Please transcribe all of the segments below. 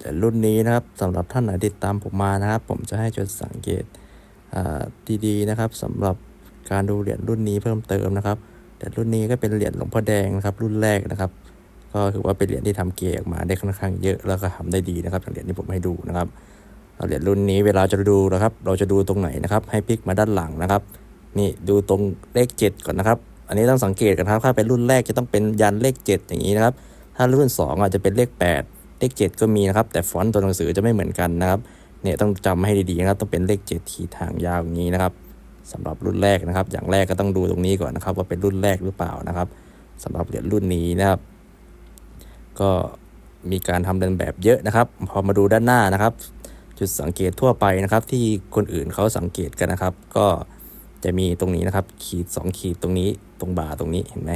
แต่รุ่นนี้นะครับสำหรับท่านไหนติดตามผมมานะครับ ผมจะให้จุดสังเกตดีๆนะครับสำหรับการดูเหรียญรุ่นนี้เพิ่มเติมนะครับ แต่รุ่นนี้ก็เป็นเหรียญหลวงพ่อแดงนะครับ รุ่นแรกนะครับ ก็ถือว่าเป็นเหรียญที่ทำเกออกมาได้ค่อนข้างเยอะแล้วก็ทำได้ดีนะครับเหรียญที่ผมให้ดูนะครับเหรียญรุ่นนี้เวลาจะดูนะครับ เราจะดูตรงไหนนะครับ ให้พลิกมาด้านหลังนะครับ นี่ดูตรงเลข 7 ก่อนนะครับ อันนี้ต้องสังเกตกันครับ ถ้าเป็นรุ่นแรกจะต้องเป็นยันเลข 7 อย่างนี้นะครับ ถ้ารุ่น 2 อาจจะเป็นเลข 8 เลข 7 ก็มีนะครับ แต่ฟอนต์ตัวหนังสือจะไม่เหมือนกันนะครับ เนี่ยต้องจำให้ดีๆนะครับ ต้องเป็นเลข 7 ขีดทางยาวอย่างนี้นะครับสำหรับรุ่นแรกนะครับ อย่างแรกก็ต้องดูตรงนี้ก่อนนะครับ ว่าเป็นรุ่นแรกหรือเปล่านะครับสำหรับเหรียญรุ่นนี้นะครับ ก็มีการทำเดินแบบเยอะนะครับ พอมาดูด้านหน้านะครับ จุดสังเกตทั่วไปนะครับ ที่คนอื่นเขาสังเกตกันนะครับ ก็จะมีตรงนี้นะครับ ขีด 2 ขีดตรงนี้ตรงบ่าตรงนี้เห็นไหม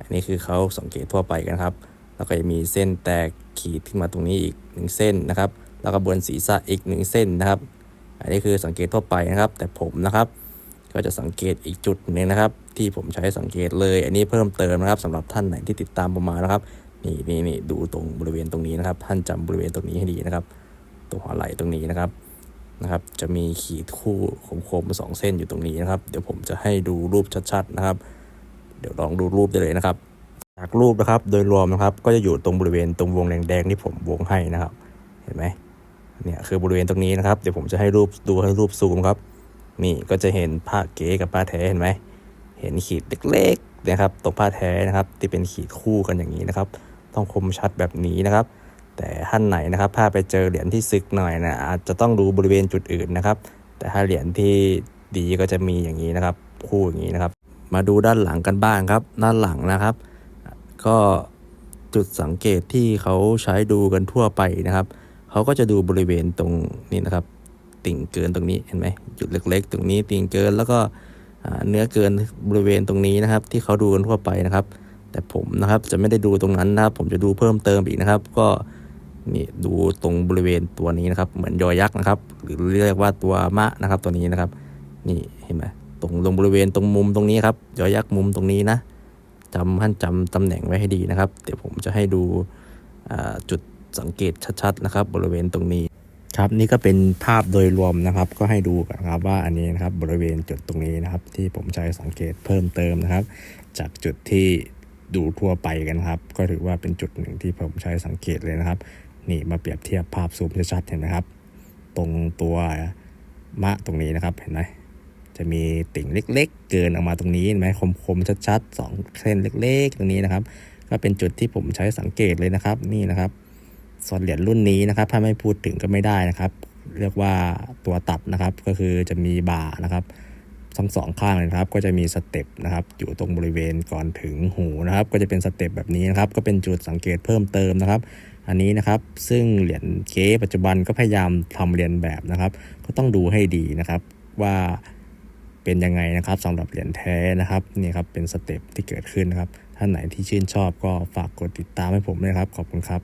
อันนี้คือเขาสังเกตทั่วไปกันครับ แล้วก็จะมีเส้นแตกขีดขึ้นมาตรงนี้อีกหนึ่งเส้นนะครับ แล้วก็บนศีรษะอีกหนึ่งเส้นนะครับ อันนี้คือสังเกตทั่วไปนะครับ แต่ผมนะครับ ก็จะสังเกตอีกจุดหนึ่งนะครับ ที่ผมใช้สังเกตเลย อันนี้เพิ่มเติมนะครับสำหรับท่านไหนที่ติดตามผมมานะครับนี่นี่นี่ดูตรงบริเวณตรงนี้นะครับ ท่านจำบริเวณตรงนี้ให้ดีนะครับตรงหัวไหล่ตรงนี้นะครับนะครับ จะมีขีดคู่คมๆสองเส้นอยู่ตรงนี้นะครับ เดี๋ยวผมจะให้ดูรูปชัดๆนะครับ เดี๋ยวลองดูรูปได้เลยนะครับ จากรูปนะครับ โดยรวมนะครับ ก็จะอยู่ตรงบริเวณตรงวงแดงๆที่ผมวงให้นะครับ เห็นไหมเนี่ยคือบริเวณตรงนี้นะครับ เดี๋ยวผมจะให้รูปดูให้รูปซูมครับ นี่ก็จะเห็นผ้าเก๋กับผ้าแท้เห็นไหมเห็นขีดเล็กๆนะครับตรงผ้าแท้นะครับ ที่เป็นขีดคู่กันอย่างนี้นะครับ ต้องคมชัดแบบนี้นะครับ แต่ท่านไหนนะครับถ้าไปเจอเหรียญที่ซึกหน่อยนะอาจจะต้องดูบริเวณจุดอื่นนะครับ แต่ถ้าเหรียญที่ดีก็จะมีอย่างนี้นะครับ คู่อย่างนี้นะครับ มาดูด้านหลังกันบ้างครับ ด้านหลังนะครับ ก็จุดสังเกตที่เขาใช้ดูกันทั่วไปนะครับ เขาก็จะดูบริเวณตรงนี้นะครับ ติ่งเกินตรงนี้เห็นไหมจุดเล็ก ๆ ตรงนี้ติ่งเกินแล้วก็เนื้อเกินบริเวณตรงนี้นะครับ ที่เขาดูกันทั่วไปนะครับ แต่ผมนะครับจะไม่ได้ดูตรงนั้นนะครับ ผมจะดูเพิ่มเติมอีกนะครับ ก็นี่ดูตรงบริเวณตัวนี้นะครับ เหมือนยอยักษ์นะครับ หรือเรียกว่าตัวมะนะครับ ตัวนี้นะครับ นี่เห็นไหมตรงตรงบริเวณตรงมุมตรงนี้ครับยอยักษ์มุมตรงนี้นะ จำท่านจำตำแหน่งไว้ให้ดีนะครับ เดี๋ยวผมจะให้ดูจุดสังเกตชัดๆนะครับ บริเวณตรงนี้ครับนี่ก็เป็นภาพโดยรวมนะครับ ก็ให้ดูกันครับว่าอันนี้นะครับบริเวณจุดตรงนี้นะครับ ที่ผมใช้สังเกตเพิ่มเติมนะครับ จากจุดที่ดูทั่วไปกันครับ ก็ถือว่าเป็นจุดหนึ่งที่ผมใช้สังเกตเลยนะครับ นี่มาเปรียบเทียบภาพซูมชัดๆเห็นไหมครับ ตรงตัวมะตรงนี้นะครับเห็นไหม จะมีติ่งเล็ก ๆ เกินออกมาตรงนี้เห็นไหมคมๆชัดๆสองเส้นเล็ก ๆ ตรงนี้นะครับ ก็เป็นจุดที่ผมใช้สังเกตเลยนะครับ นี่นะครับส่วนเหรียญรุ่นนี้นะครับ ถ้าไม่พูดถึงก็ไม่ได้นะครับ เรียกว่าตัวตัดนะครับ ก็คือจะมีบ่านะครับทั้งสองข้างเลยนะครับ ก็จะมีสเต็ปนะครับ อยู่ตรงบริเวณก่อนถึงหูนะครับ ก็จะเป็นสเต็ปแบบนี้นะครับ ก็เป็นจุดสังเกตเพิ่มเติมนะครับ อันนี้นะครับ ซึ่งเหรียญเก๊ปัจจุบันก็พยายามทำเรียนแบบนะครับ ก็ต้องดูให้ดีนะครับ ว่า เป็นยังไงนะครับสำหรับเหรียญแท้นะครับนี่ครับเป็นสเต็ปที่เกิดขึ้นนะครับท่านไหนที่ชื่นชอบก็ฝากกดติดตามให้ผมด้วยครับ ขอบคุณครับ